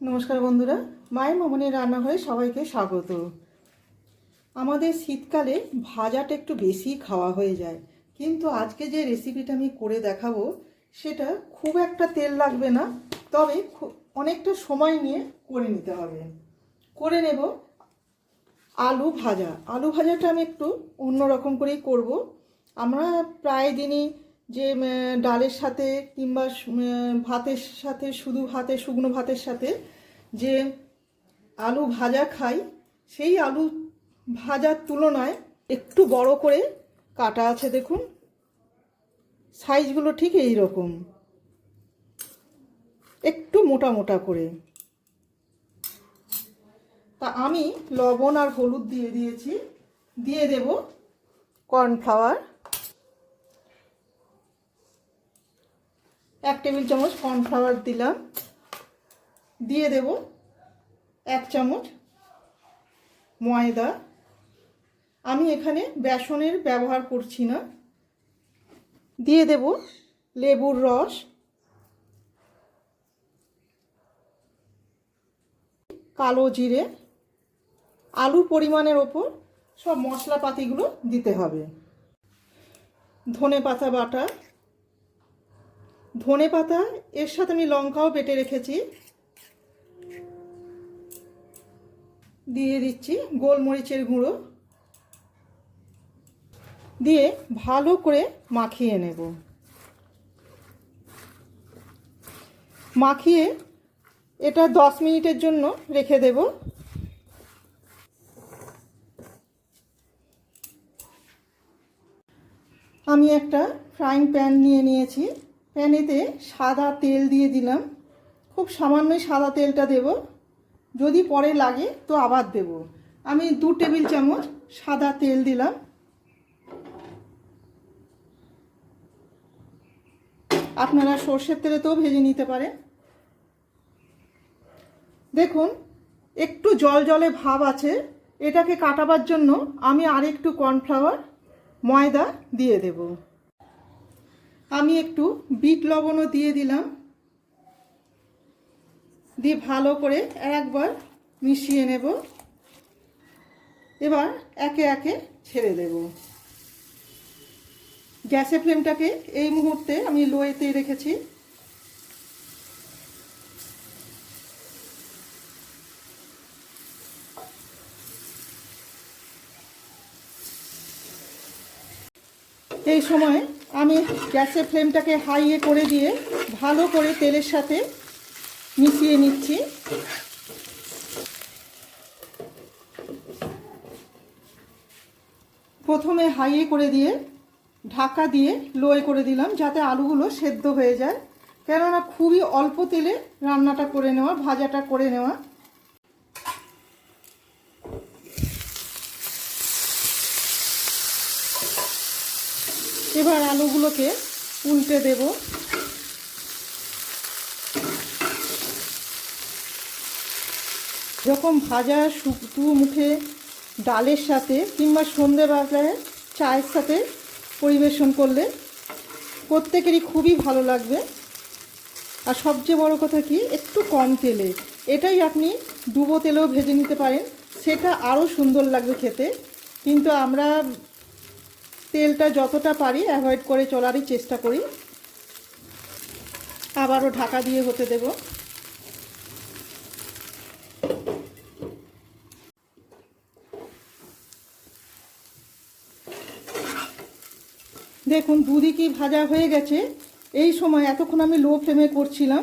নমস্কার বন্ধুরা, মায়ের মামনের রান্নাঘরে সবাইকে স্বাগত। আমাদের শীতকালে ভাজাটা একটু বেশি খাওয়া হয়ে যায়, কিন্তু আজকে যে রেসিপিটা আমি করে দেখাবো, সেটা খুব একটা তেল লাগবে না, তবে অনেকটা সময় নিয়ে করে নিতে হবে। করে নেব আলু ভাজা। আলু ভাজাটা আমি একটু অন্যরকম করেই করব। আমরা প্রায় দিনই যে ডালের সাথে কিংবা ভাতের সাথে, শুধু ভাতে, শুকনো ভাতের সাথে যে আলু ভাজা খাই, সেই আলু ভাজার তুলনায় একটু বড় করে কাটা আছে দেখুন। সাইজগুলো ঠিক এই রকম একটু মোটা মোটা করে। তা আমি লবণ আর হলুদ দিয়ে দিয়েছি। দিয়ে দেব কর্নফ্লাওয়ার। এক টেবিল চামচ কর্নফ্লাওয়ার দিলাম। দিয়ে দেব এক চামচ ময়দা। আমি এখানে বেসনের ব্যবহার করছি না। দিয়ে দেব লেবুর রস। কালো জিরে। আলুর পরিমাণের ওপর সব মশলাপাতিগুলো দিতে হবে। ধনে পাতা বাটা। ধনে পাতা, এর সাথে আমি লঙ্কাও বেটে রেখেছি। দিয়ে দিচ্ছি গোলমরিচের গুঁড়ো। দিয়ে ভালো করে মাখিয়ে নেব। মাখিয়ে এটা দশ মিনিটের জন্য রেখে দেব। আমি একটা ফ্রাইং প্যান নিয়ে নিয়েছি। প্যানেতে সাদা তেল দিয়ে দিলাম। খুব সামান্যই সাদা তেলটা দেব। যদি পরে লাগে তো আবার দেব। আমি দু টেবিল চামচ সাদা তেল দিলাম। আপনারা সর্ষের তেলেতেও ভেজে নিতে পারেন। দেখুন, একটু জল জলে ভাব আছে। এটাকে কাটাবার জন্য আমি আরেকটু কর্নফ্লাওয়ার, ময়দা দিয়ে দেব। আমি একটু বিট লবণও দিয়ে দিলাম। দিয়ে ভালো করে একবার মিশিয়ে নেব। এবার একে একে ছেড়ে দেব। গ্যাসের ফ্লেমটাকে এই মুহূর্তে আমি লোয়েতে রেখেছি। এই সময় আমি গ্যাসের ফ্লেমটাকে হাইয়ে করে দিয়ে ভালো করে তেলের সাথে মিশিয়ে নিচ্ছি। প্রথমে হাইয়ে করে দিয়ে ঢাকা দিয়ে লোয়ে করে দিলাম যাতে আলুগুলো সেদ্ধ হয়ে যায়। কেননা খুবই অল্প তেলে রান্নাটা করে নেওয়া, ভাজাটা করে নেওয়া এবার আলুগুলোকে উল্টে দেব। যখন ভাজা শুক্তো মুখে ডালের সাথে কিংবা সন্ধেবেলায় চায়ের সাথে পরিবেশন করলে প্রত্যেকেরই খুবই ভালো লাগবে। আর সবচেয়ে বড় কথা কি, একটু কম তেলে। এটাই আপনি ডুবো তেলেও ভেজে নিতে পারেন। সেটা আরও সুন্দর লাগবে খেতে। কিন্তু আমরা তেলটা যতটা পারি অ্যাভয়েড করে চলারই চেষ্টা করি। আবারও ঢাকা দিয়ে হতে দেব। দেখুন দুদিকই ভাজা হয়ে গেছে। এই সময় এতক্ষণ আমি লো ফ্লেমে করছিলাম।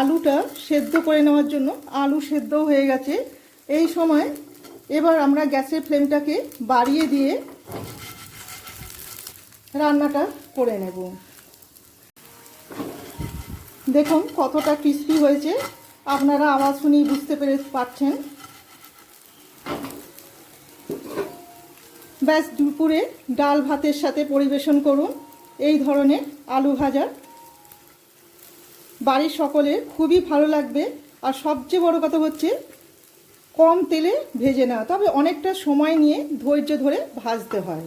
আলুটা সেদ্ধ করে নেওয়ার জন্য আলু সেদ্ধ হয়ে গেছে। এই সময় এবার আমরা গ্যাসের ফ্লেমটাকে বাড়িয়ে দিয়ে রান্নাটা করে নেব। দেখুন কতটা ক্রিস্পি হয়েছে। আপনারা আওয়াজ শুনেই বুঝতে পেরে পাচ্ছেন ব্যাস, দুপুরে ডাল ভাতের সাথে পরিবেশন করুন। এই ধরনের আলু ভাজা বাড়ির সকলের খুবই ভালো লাগবে। আর সবচেয়ে বড় কথা হচ্ছে, কম তেলে ভেজে নেওয়া। তবে অনেকটা সময় নিয়ে ধৈর্য ধরে ভাজতে হয়।